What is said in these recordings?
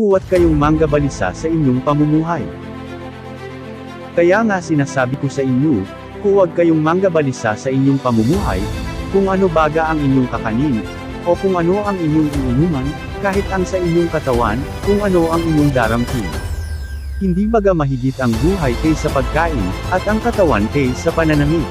huwag kayong manggabalisa sa inyong pamumuhay. Kaya nga sinasabi ko sa inyo, huwag kayong manggabalisa sa inyong pamumuhay, kung ano baga ang inyong kakanin, o kung ano ang inyong iinuman, kahit ang sa inyong katawan, kung ano ang inyong daramtin. Hindi baga mahigit ang buhay kaysa pagkain, at ang katawan kaysa pananamit.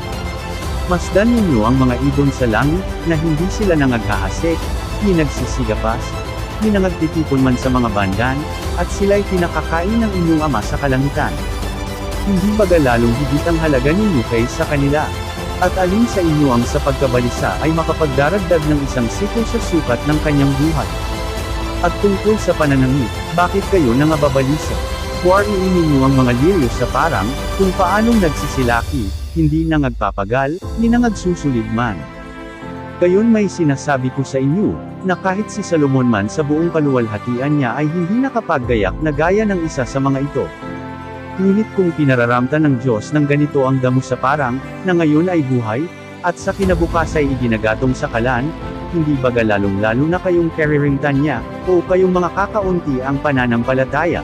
Masdan ninyo ang mga ibon sa langit, na hindi sila nangaghahasik, ni nagsisigapas, ni nangagtitipon man sa mga bandan, at sila'y pinakakain ng inyong ama sa kalangitan. Hindi baga lalong higit ang halaga ninyo kaysa kanila. At alin sa inyo ang sa pagkabalisa ay makapagdaragdag ng isang siklo sa sukat ng kanyang buhay. At tungkol sa pananamit, bakit kayo nangababalisa? Huwariin ninyo ang mga liryo sa parang, kung paanong nagsisilaki, hindi nangagpapagal, ni nangagsusulid man. Gayon may sinasabi ko sa inyo, na kahit si Salomon man sa buong kaluwalhatian niya ay hindi nakapaggayak na gaya ng isa sa mga ito. Ngunit kung pinararamta ng Diyos ng ganito ang damo sa parang, na ngayon ay buhay, at sa kinabukas ay iginagatong sa kalan, hindi baga lalong-lalo na kayong kariringtan niya, o kayong mga kakaunti ang pananampalataya.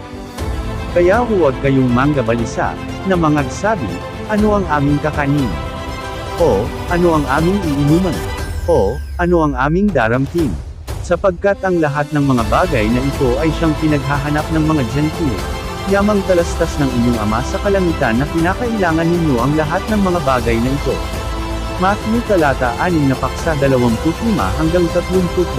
Kaya huwag kayong manggabalisa, na mangagsabi, ano ang aming kakanin? O, ano ang aming iinuman? O, ano ang aming daramtin? Sapagkat ang lahat ng mga bagay na ito ay siyang pinaghahanap ng mga Gentile. Yamang talastas ng inyong ama sa kalangitan na kinakailangan ninyo ang lahat ng mga bagay na ito. Matthew talata 6 na paksa 25 hanggang 32